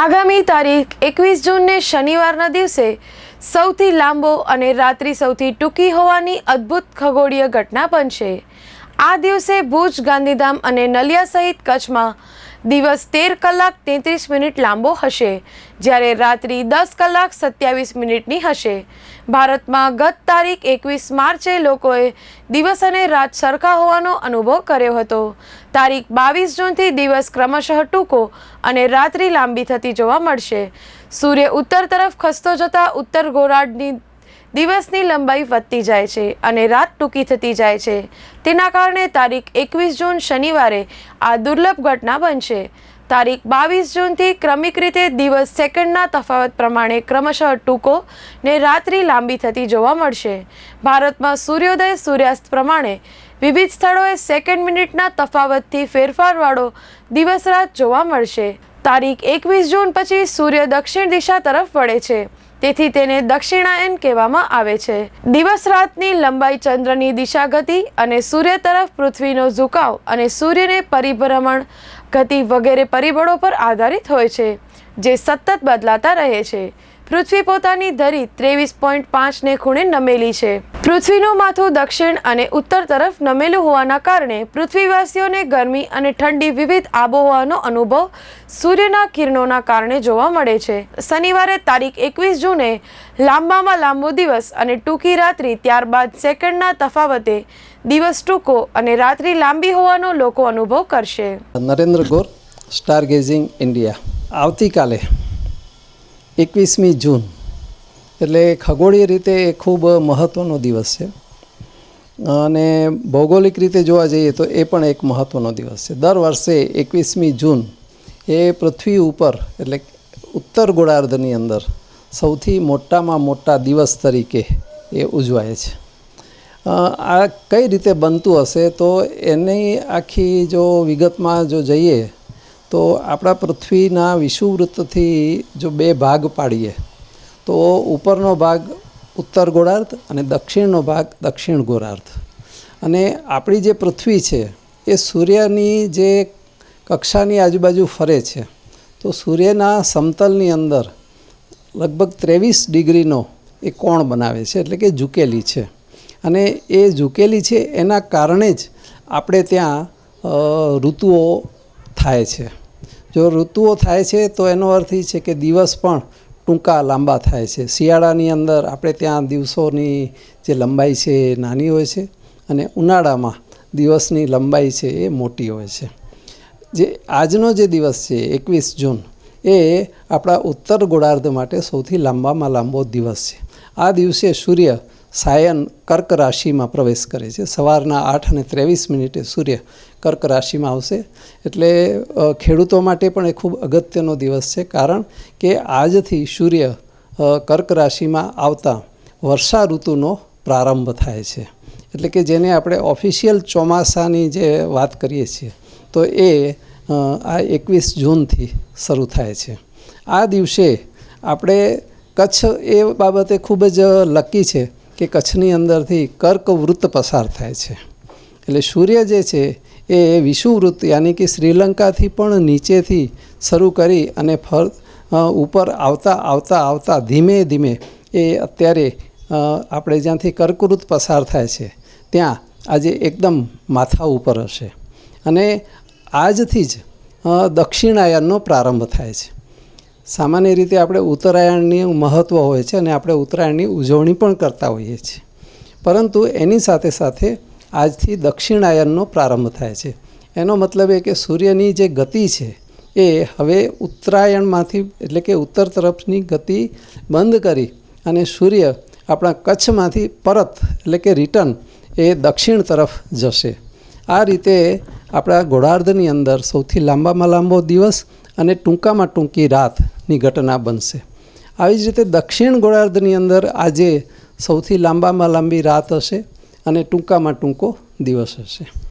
આગામી તારીખ એકવીસ જૂનને શનિવારના દિવસે સૌથી લાંબો અને રાત્રિ સૌથી ટૂંકી હોવાની અદ્ભુત ખગોળીય ઘટના બનશે. આ દિવસે ભુજ, ગાંધીધામ અને નલિયા સહિત કચ્છમાં દિવસ તેર કલાક તેત્રીસ મિનિટ લાંબો હશે. જ્યારે રાત્રિ દસ કલાક સત્યાવીસ મિનિટની હશે. ભારતમાં ગત તારીખ એકવીસ માર્ચે લોકોએ દિવસ અને રાત સરખા હોવાનો અનુભવ કર્યો હતો. તારીખ બાવીસ જૂનથી દિવસ ક્રમશઃ ટૂંકો અને રાત્રિ લાંબી થતી જોવા મળશે. સૂર્ય ઉત્તર તરફ ખસતો જતા ઉત્તર ગોળાર્ધની દિવસની લંબાઈ વધતી જાય છે અને રાત ટૂંકી થતી જાય છે. તેના કારણે તારીખ એકવીસ જૂન શનિવારે આ દુર્લભ ઘટના બનશે. તારીખ બાવીસ જૂનથી ક્રમિક રીતે દિવસ સેકન્ડના તફાવત પ્રમાણે ક્રમશઃ ટૂંકો ને રાત્રિ લાંબી થતી જોવા મળશે. ભારતમાં સૂર્યોદય સૂર્યાસ્ત પ્રમાણે વિવિધ સ્થળોએ સેકન્ડ મિનિટના તફાવતથી ફેરફારવાળો દિવસ રાત જોવા મળશે. તારીખ એકવીસ જૂન પછી સૂર્ય દક્ષિણ દિશા તરફ વળે છે. તેથી તેને દક્ષિણાયન કહેવામાં આવે છે. દિવસ રાતની લંબાઈ ચંદ્રની દિશા ગતિ અને સૂર્ય તરફ પૃથ્વીનો ઝુકાવ અને સૂર્યને પરિભ્રમણ ગતિ વગેરે પરિબળો પર આધારિત હોય છે, જે સતત બદલાતા રહે છે. પૃથ્વી પોતાની ધરી ત્રેવીસ પોઈન્ટ પાંચને ખૂણે નમેલી છે. પૃથ્વીનું માથું દક્ષિણ અને ઉત્તર તરફ નમેલું હોવાના કારણે પૃથ્વીવાસીઓને ગરમી અને ઠંડી વિવિધ આબોહવાનો અનુભવ સૂર્યના કિરણોના કારણે જોવા મળે છે. શનિવારે તારીખ એકવીસ જૂને લાંબામાં લાંબો દિવસ અને ટૂંકી રાત્રિ ત્યારબાદ સેકન્ડના તફાવતે દિવસ ટૂંકો અને રાત્રિ લાંબી હોવાનો લોકો અનુભવ કરશે. Narendra Gor, star gazing India. આવતીકાલે એકવીસમી જૂન. એટલે ખગોળીય રીતે એ ખૂબ મહત્ત્વનો દિવસ છે. અને ભૌગોલિક રીતે જોવા જઈએ તો એ પણ એક મહત્ત્વનો દિવસ છે. દર વર્ષે એકવીસમી જૂન એ પૃથ્વી ઉપર, એટલે ઉત્તર ગોળાર્ધની અંદર સૌથી મોટામાં મોટા દિવસ તરીકે એ ઉજવાય છે. આ કઈ રીતે બનતું હશે તો એની આખી જો વિગતમાં જો જઈએ તો આપણા પૃથ્વીના વિષુવવૃત્તથી જો બે ભાગ પાડીએ, તો ઉપરનો ભાગ ઉત્તર ગોળાર્ધ અને દક્ષિણનો ભાગ દક્ષિણ ગોળાર્ધ. અને આપણી જે પૃથ્વી છે, એ સૂર્યની જે કક્ષાની આજુબાજુ ફરે છે, તો સૂર્યના સમતલની અંદર લગભગ ત્રેવીસ ડિગ્રીનો એ કોણ બનાવે છે, એટલે કે ઝૂકેલી છે. અને એ ઝૂકેલી છે એના કારણે જ આપણે ત્યાં ઋતુઓ થાય છે. જો ઋતુઓ થાય છે, તો એનો અર્થ એ છે કે દિવસ પણ ટૂંકા લાંબા થાય છે. શિયાળાની અંદર આપણે ત્યાં દિવસોની જે લંબાઈ છે એ નાની હોય છે અને ઉનાળામાં દિવસની લંબાઈ છે એ મોટી હોય છે. જે આજનો જે દિવસ છે, એકવીસ જૂન, એ આપણા ઉત્તર ગોળાર્ધ માટે સૌથી લાંબામાં લાંબો દિવસ છે. આ દિવસે સૂર્ય સાયન કર્ક રાશિમાં પ્રવેશ કરે છે. સવારના આઠ અને ત્રેવીસ મિનિટે સૂર્ય કર્ક રાશિમાં આવશે. એટલે ખેડૂતો માટે પણ એ ખૂબ અગત્યનો દિવસ છે. કારણ કે આજથી સૂર્ય કર્ક રાશિમાં આવતા વર્ષા ઋતુનો પ્રારંભ થાય છે. એટલે કે જેને આપણે ઓફિશિયલ ચોમાસાની જે વાત કરીએ છીએ, તો એ આ એકવીસ જૂનથી શરૂ થાય છે. આ દિવસે આપણે કચ્છ એ બાબતે ખૂબ જ લકી છે. કે કચ્છની અંદરથી કર્કવૃત્ત પસાર થાય છે. એટલે સૂર્ય જે છે એ વિષુવૃત્ત યાની કે શ્રીલંકાથી પણ નીચેથી શરૂ કરી અને ફર ઉપર આવતા આવતા આવતા ધીમે ધીમે એ અત્યારે આપણે જ્યાંથી કર્કવૃત્ત પસાર થાય છે, ત્યાં આજે એકદમ માથા ઉપર હશે. અને આજથી જ દક્ષિણાયનનો પ્રારંભ થાય છે. સામાન્ય રીતે આપણે ઉત્તરાયણની મહત્ત્વ હોય છે અને આપણે ઉત્તરાયણની ઉજવણી પણ કરતા હોઈએ છીએ. પરંતુ એની સાથે સાથે આજથી દક્ષિણાયનનો પ્રારંભ થાય છે. એનો મતલબ એ કે સૂર્યની જે ગતિ છે એ હવે ઉત્તરાયણમાંથી એટલે કે ઉત્તર તરફની ગતિ બંધ કરી અને સૂર્ય આપણા કચ્છમાંથી પરત એટલે કે રિટર્ન એ દક્ષિણ તરફ જશે. આ રીતે આપણા ગોળાર્ધની અંદર સૌથી લાંબામાં લાંબો દિવસ અને ટૂંકામાં ટૂંકી રાતની ઘટના બનશે. આવી જ રીતે દક્ષિણ ગોળાર્ધની અંદર આજે સૌથી લાંબામાં લાંબી રાત હશે અને ટૂંકામાં ટૂંકો દિવસ હશે.